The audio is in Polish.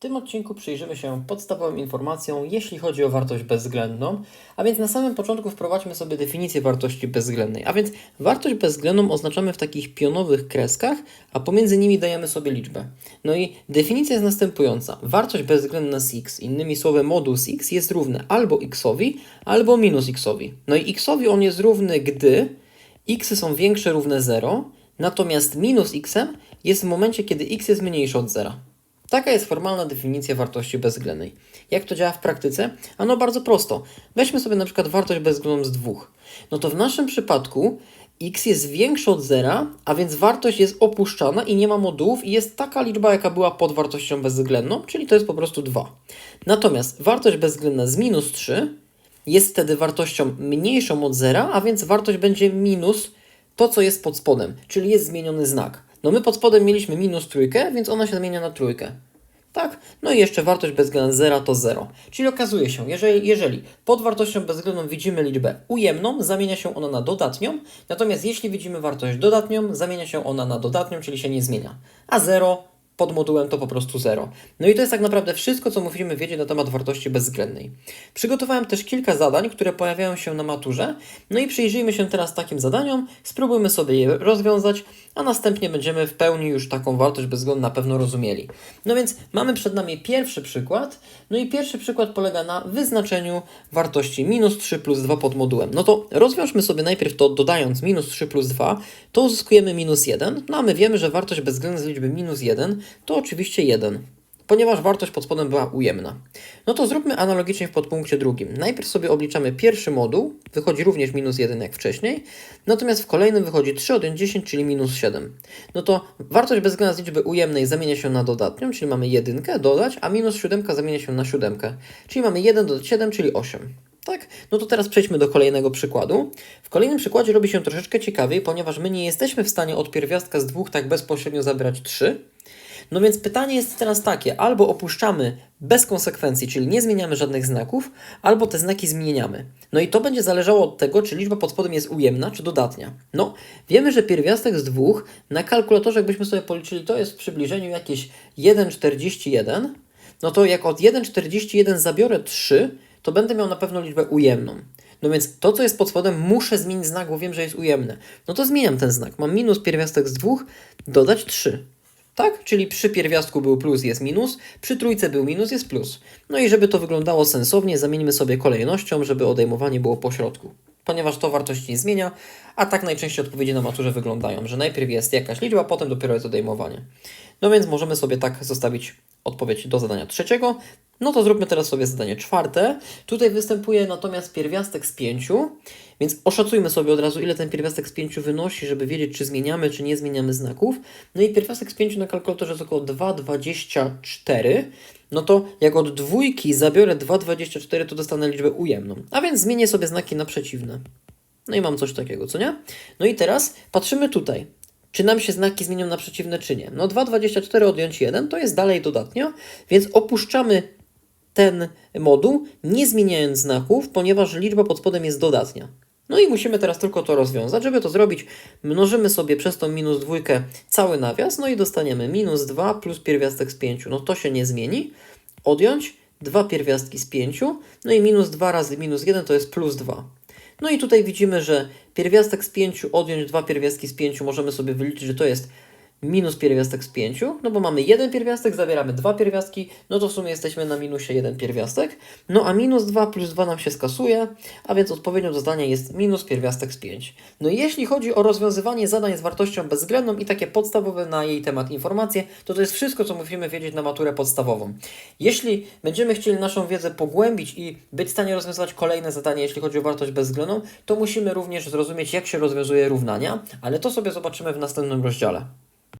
tym odcinku przyjrzymy się podstawowym informacjom, jeśli chodzi o wartość bezwzględną, a więc na samym początku wprowadźmy sobie definicję wartości bezwzględnej. A więc wartość bezwzględną oznaczamy w takich pionowych kreskach, a pomiędzy nimi dajemy sobie liczbę. No i definicja jest następująca. Wartość bezwzględna z x, innymi słowy modus x, jest równy albo xowi, albo minus xowi. No i xowi on jest równy, gdy x są większe równe 0, natomiast minus x jest w momencie, kiedy x jest mniejsze od 0. Taka jest formalna definicja wartości bezwzględnej. Jak to działa w praktyce? Ano bardzo prosto. Weźmy sobie na przykład wartość bezwzględną z 2. No to w naszym przypadku x jest większe od 0, a więc wartość jest opuszczana i nie ma modułów i jest taka liczba, jaka była pod wartością bezwzględną, czyli to jest po prostu 2. Natomiast wartość bezwzględna z minus 3 jest wtedy wartością mniejszą od 0, a więc wartość będzie minus to, co jest pod spodem, czyli jest zmieniony znak. No my pod spodem mieliśmy minus trójkę, więc ona się zmienia na trójkę. Tak? No i jeszcze wartość bezwzględna zera to 0. Czyli okazuje się, jeżeli, jeżeli pod wartością bezwzględną widzimy liczbę ujemną, zamienia się ona na dodatnią, natomiast jeśli widzimy wartość dodatnią, zamienia się ona na dodatnią, czyli się nie zmienia. A 0 pod modułem to po prostu 0. No i to jest tak naprawdę wszystko, co musimy wiedzieć na temat wartości bezwzględnej. Przygotowałem też kilka zadań, które pojawiają się na maturze, no i przyjrzyjmy się teraz takim zadaniom, spróbujmy sobie je rozwiązać, a następnie będziemy w pełni już taką wartość bezwzględną na pewno rozumieli. No więc mamy przed nami pierwszy przykład, no i pierwszy przykład polega na wyznaczeniu wartości minus 3 plus 2 pod modułem. No to rozwiążmy sobie najpierw to dodając minus 3 plus 2, to uzyskujemy minus 1, no a my wiemy, że wartość bezwzględna z liczby minus 1 to oczywiście 1, ponieważ wartość pod spodem była ujemna. No to zróbmy analogicznie w podpunkcie drugim. Najpierw sobie obliczamy pierwszy moduł, wychodzi również minus 1 jak wcześniej, natomiast w kolejnym wychodzi 3 od 10, czyli minus 7. No to wartość bezwzględna z liczby ujemnej zamienia się na dodatnią, czyli mamy 1 dodać, a minus 7 zamienia się na 7, czyli mamy 1 dodać 7, czyli 8. Tak? No to teraz przejdźmy do kolejnego przykładu. W kolejnym przykładzie robi się troszeczkę ciekawiej, ponieważ my nie jesteśmy w stanie od pierwiastka z dwóch tak bezpośrednio zabrać 3, no więc pytanie jest teraz takie: albo opuszczamy bez konsekwencji, czyli nie zmieniamy żadnych znaków, albo te znaki zmieniamy. No i to będzie zależało od tego, czy liczba pod spodem jest ujemna, czy dodatnia. No, wiemy, że pierwiastek z dwóch na kalkulatorze, jakbyśmy sobie policzyli, to jest w przybliżeniu jakieś 1,41. No to jak od 1,41 zabiorę 3, to będę miał na pewno liczbę ujemną. No więc to, co jest pod spodem, muszę zmienić znak, bo wiem, że jest ujemne. No to zmieniam ten znak. Mam minus pierwiastek z dwóch, dodać 3. Tak? Czyli przy pierwiastku był plus, jest minus, przy trójce był minus, jest plus. No i żeby to wyglądało sensownie, zamieńmy sobie kolejnością, żeby odejmowanie było po środku. Ponieważ to wartości nie zmienia, a tak najczęściej odpowiedzi na maturze wyglądają, że najpierw jest jakaś liczba, potem dopiero jest odejmowanie. No więc możemy sobie tak zostawić odpowiedź do zadania trzeciego. No to zróbmy teraz sobie zadanie czwarte. Tutaj występuje natomiast pierwiastek z pięciu, więc oszacujmy sobie od razu, ile ten pierwiastek z pięciu wynosi, żeby wiedzieć, czy zmieniamy, czy nie zmieniamy znaków. No i pierwiastek z pięciu na kalkulatorze jest około 2,24. No to jak od dwójki zabiorę 2,24, to dostanę liczbę ujemną. A więc zmienię sobie znaki na przeciwne. No i mam coś takiego, co nie? No i teraz patrzymy tutaj. Czy nam się znaki zmienią na przeciwne, czy nie? No 2,24 odjąć 1 to jest dalej dodatnio, więc opuszczamy ten moduł, nie zmieniając znaków, ponieważ liczba pod spodem jest dodatnia. No i musimy teraz tylko to rozwiązać. Żeby to zrobić, mnożymy sobie przez tą minus dwójkę cały nawias, no i dostaniemy minus 2 plus pierwiastek z 5. No to się nie zmieni. Odjąć dwa pierwiastki z 5, no i minus 2 razy minus 1 to jest plus 2. No i tutaj widzimy, że pierwiastek z 5 odjąć dwa pierwiastki z 5 możemy sobie wyliczyć, że to jest minus pierwiastek z 5, no bo mamy jeden pierwiastek, zabieramy dwa pierwiastki, no to w sumie jesteśmy na minusie jeden pierwiastek, no a minus 2 plus 2 nam się skasuje, a więc odpowiedzią do zdania jest minus pierwiastek z 5. No jeśli chodzi o rozwiązywanie zadań z wartością bezwzględną i takie podstawowe na jej temat informacje, to to jest wszystko, co musimy wiedzieć na maturę podstawową. Jeśli będziemy chcieli naszą wiedzę pogłębić i być w stanie rozwiązywać kolejne zadania, jeśli chodzi o wartość bezwzględną, to musimy również zrozumieć, jak się rozwiązuje równania, ale to sobie zobaczymy w następnym rozdziale.